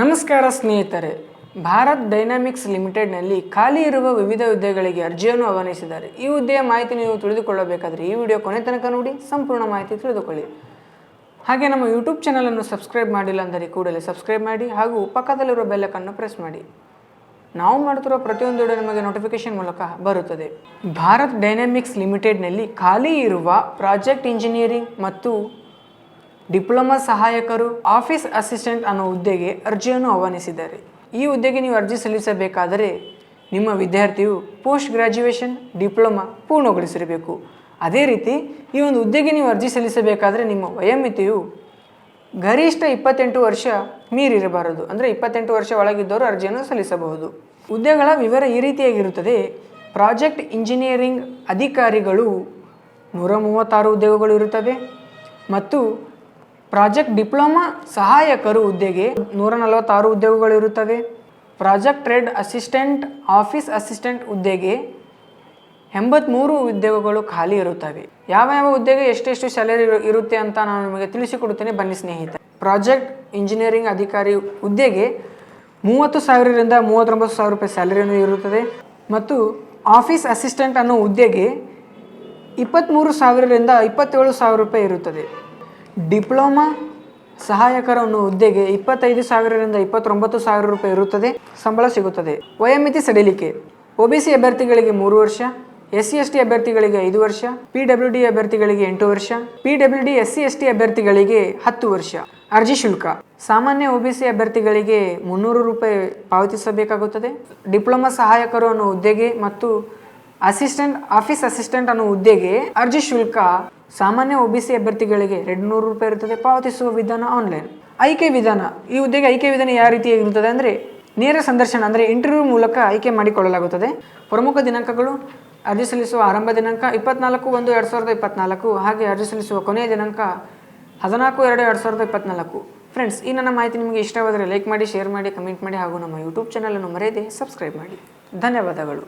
ನಮಸ್ಕಾರ ಸ್ನೇಹಿತರೆ. ಭಾರತ್ ಡೈನಾಮಿಕ್ಸ್ ಲಿಮಿಟೆಡ್ನಲ್ಲಿ ಖಾಲಿ ಇರುವ ವಿವಿಧ ಹುದ್ದೆಗಳಿಗೆ ಅರ್ಜಿಯನ್ನು ಆಹ್ವಾನಿಸಿದ್ದಾರೆ. ಈ ಹುದ್ದೆಯ ಮಾಹಿತಿ ನೀವು ತಿಳಿದುಕೊಳ್ಳಬೇಕಾದರೆ ಈ ವಿಡಿಯೋ ಕೊನೆ ತನಕ ನೋಡಿ, ಸಂಪೂರ್ಣ ಮಾಹಿತಿ ತಿಳಿದುಕೊಳ್ಳಿ. ಹಾಗೆ ನಮ್ಮ ಯೂಟ್ಯೂಬ್ ಚಾನಲನ್ನು ಸಬ್ಸ್ಕ್ರೈಬ್ ಮಾಡಿಲ್ಲ ಅಂದರೆ ಕೂಡಲೇ ಸಬ್ಸ್ಕ್ರೈಬ್ ಮಾಡಿ ಹಾಗೂ ಪಕ್ಕದಲ್ಲಿರುವ ಬೆಲ್ಲಕ್ಕನ್ನು ಪ್ರೆಸ್ ಮಾಡಿ. ನಾವು ಮಾಡುತ್ತಿರುವ ಪ್ರತಿಯೊಂದು ನಿಮಗೆ ನೋಟಿಫಿಕೇಶನ್ ಮೂಲಕ ಬರುತ್ತದೆ. ಭಾರತ್ ಡೈನಾಮಿಕ್ಸ್ ಲಿಮಿಟೆಡ್ನಲ್ಲಿ ಖಾಲಿ ಇರುವ ಪ್ರಾಜೆಕ್ಟ್ ಇಂಜಿನಿಯರಿಂಗ್ ಮತ್ತು ಡಿಪ್ಲೊಮಾ ಸಹಾಯಕರು, ಆಫೀಸ್ ಅಸಿಸ್ಟೆಂಟ್ ಅನ್ನೋ ಹುದ್ದೆಗೆ ಅರ್ಜಿಯನ್ನು ಆಹ್ವಾನಿಸಿದ್ದಾರೆ. ಈ ಹುದ್ದೆಗೆ ನೀವು ಅರ್ಜಿ ಸಲ್ಲಿಸಬೇಕಾದರೆ ನಿಮ್ಮ ವಿದ್ಯಾರ್ಥಿಯು ಪೋಸ್ಟ್ ಗ್ರ್ಯಾಜುಯೇಷನ್ ಡಿಪ್ಲೊಮಾ ಪೂರ್ಣಗೊಳಿಸಿರಬೇಕು. ಅದೇ ರೀತಿ ಈ ಒಂದು ಹುದ್ದೆಗೆ ನೀವು ಅರ್ಜಿ ಸಲ್ಲಿಸಬೇಕಾದರೆ ನಿಮ್ಮ ವಯೋಮಿತಿಯು ಗರಿಷ್ಠ ಇಪ್ಪತ್ತೆಂಟು ವರ್ಷ ಮೀರಿರಬಾರದು. ಅಂದರೆ ಇಪ್ಪತ್ತೆಂಟು ವರ್ಷ ಒಳಗಿದ್ದವರು ಅರ್ಜಿಯನ್ನು ಸಲ್ಲಿಸಬಹುದು. ಹುದ್ದೆಗಳ ವಿವರ ಈ ರೀತಿಯಾಗಿರುತ್ತದೆ. ಪ್ರಾಜೆಕ್ಟ್ ಇಂಜಿನಿಯರಿಂಗ್ ಅಧಿಕಾರಿಗಳು ನೂರ ಮೂವತ್ತಾರು ಉದ್ಯೋಗಗಳು ಇರುತ್ತವೆ. ಮತ್ತು ಪ್ರಾಜೆಕ್ಟ್ ಡಿಪ್ಲೊಮಾ ಸಹಾಯಕರು ಹುದ್ದೆಗೆ ನೂರ ನಲವತ್ತಾರು ಉದ್ಯೋಗಗಳು ಇರುತ್ತವೆ. Project trade assistant, office assistant ಹುದ್ದೆಗೆ ಎಂಬತ್ತ್ಮೂರು ಉದ್ಯೋಗಗಳು ಖಾಲಿ ಇರುತ್ತವೆ. ಯಾವ ಯಾವ ಹುದ್ದೆಗೆ ಎಷ್ಟೆಷ್ಟು ಸ್ಯಾಲರಿ ಇರುತ್ತೆ ಅಂತ ನಾನು ನಿಮಗೆ ತಿಳಿಸಿಕೊಡುತ್ತೇನೆ. ಬನ್ನಿ ಸ್ನೇಹಿತ ಪ್ರಾಜೆಕ್ಟ್ ಇಂಜಿನಿಯರಿಂಗ್ ಅಧಿಕಾರಿ ಹುದ್ದೆಗೆ ಮೂವತ್ತು ಸಾವಿರದಿಂದ ಮೂವತ್ತೊಂಬತ್ತು ಸಾವಿರ ರೂಪಾಯಿ ಸ್ಯಾಲರಿಯನ್ನು ಇರುತ್ತದೆ. ಮತ್ತು ಆಫೀಸ್ ಅಸಿಸ್ಟೆಂಟ್ ಅನ್ನೋ ಹುದ್ದೆಗೆ ಇಪ್ಪತ್ತ್ಮೂರು ಸಾವಿರದಿಂದ ಇಪ್ಪತ್ತೇಳು ಸಾವಿರ ರೂಪಾಯಿ ಇರುತ್ತದೆ. ಡಿಪ್ಲೊಮಾ ಸಹಾಯಕರ ಅನ್ನೋ ಹುದ್ದೆಗೆ ಇಪ್ಪತ್ತೈದು ಸಾವಿರದಿಂದ ಇಪ್ಪತ್ತೊಂಬತ್ತು ಸಾವಿರ ರೂಪಾಯಿ ಇರುತ್ತದೆ, ಸಂಬಳ ಸಿಗುತ್ತದೆ. ವಯೋಮಿತಿ ಸಡಿಲಿಕೆ. ಒ ಬಿ ಸಿ ಅಭ್ಯರ್ಥಿಗಳಿಗೆ ಮೂರು ವರ್ಷ, ಎಸ್ ಸಿ ಎಸ್ ಟಿ ಅಭ್ಯರ್ಥಿಗಳಿಗೆ ಐದು ವರ್ಷ, ಪಿ ಡಬ್ಲ್ಯೂ ಡಿ ಅಭ್ಯರ್ಥಿಗಳಿಗೆ ಎಂಟು ವರ್ಷ, P W D, S C S T ಅಭ್ಯರ್ಥಿಗಳಿಗೆ ಹತ್ತು ವರ್ಷ. ಅರ್ಜಿ ಶುಲ್ಕ. ಸಾಮಾನ್ಯ ಒ ಬಿ ಸಿ ಅಭ್ಯರ್ಥಿಗಳಿಗೆ ಮುನ್ನೂರು ರೂಪಾಯಿ ಪಾವತಿಸಬೇಕಾಗುತ್ತದೆ. ಡಿಪ್ಲೊಮಾ ಸಹಾಯಕರು ಅನ್ನೋ ಹುದ್ದೆಗೆ ಮತ್ತು ಅಸಿಸ್ಟೆಂಟ್, ಆಫೀಸ್ ಅಸಿಸ್ಟೆಂಟ್ ಅನ್ನೋ ಹುದ್ದೆಗೆ ಅರ್ಜಿ ಶುಲ್ಕ ಸಾಮಾನ್ಯ ಒ ಬಿ ಸಿ ಅಭ್ಯರ್ಥಿಗಳಿಗೆ ಎರಡು ನೂರು ರೂಪಾಯಿ ಇರುತ್ತದೆ. ಪಾವತಿಸುವ ವಿಧಾನ ಆನ್ಲೈನ್ ಆಯ್ಕೆ ವಿಧಾನ. ಈ ಹುದ್ದೆಗೆ ಆಯ್ಕೆ ವಿಧಾನ ಯಾವ ರೀತಿಯಾಗಿರುತ್ತದೆ ಅಂದರೆ ನೇರ ಸಂದರ್ಶನ ಅಂದರೆ ಇಂಟರ್ವ್ಯೂ ಮೂಲಕ ಆಯ್ಕೆ ಮಾಡಿಕೊಳ್ಳಲಾಗುತ್ತದೆ. ಪ್ರಮುಖ ದಿನಾಂಕಗಳು ಅರ್ಜಿ ಸಲ್ಲಿಸುವ ಆರಂಭ ದಿನಾಂಕ ಇಪ್ಪತ್ನಾಲ್ಕು ಒಂದು ಎರಡು ಸಾವಿರದ ಇಪ್ಪತ್ನಾಲ್ಕು ಹಾಗೆ ಅರ್ಜಿ ಸಲ್ಲಿಸುವ ಕೊನೆಯ ದಿನಾಂಕ ಹದಿನಾಲ್ಕು ಎರಡು ಎರಡು ಸಾವಿರದ ಇಪ್ಪತ್ನಾಲ್ಕು. ಫ್ರೆಂಡ್ಸ್ ಈ ನನ್ನ ಮಾಹಿತಿ ನಿಮಗೆ ಇಷ್ಟವಾದರೆ ಲೈಕ್ ಮಾಡಿ ಶೇರ್ ಮಾಡಿ ಕಮೆಂಟ್ ಮಾಡಿ ಹಾಗೂ ನಮ್ಮ ಯೂಟ್ಯೂಬ್ ಚಾನಲನ್ನು ಮರೆಯದೆ ಸಬ್ಸ್ಕ್ರೈಬ್ ಮಾಡಿ. ಧನ್ಯವಾದಗಳು.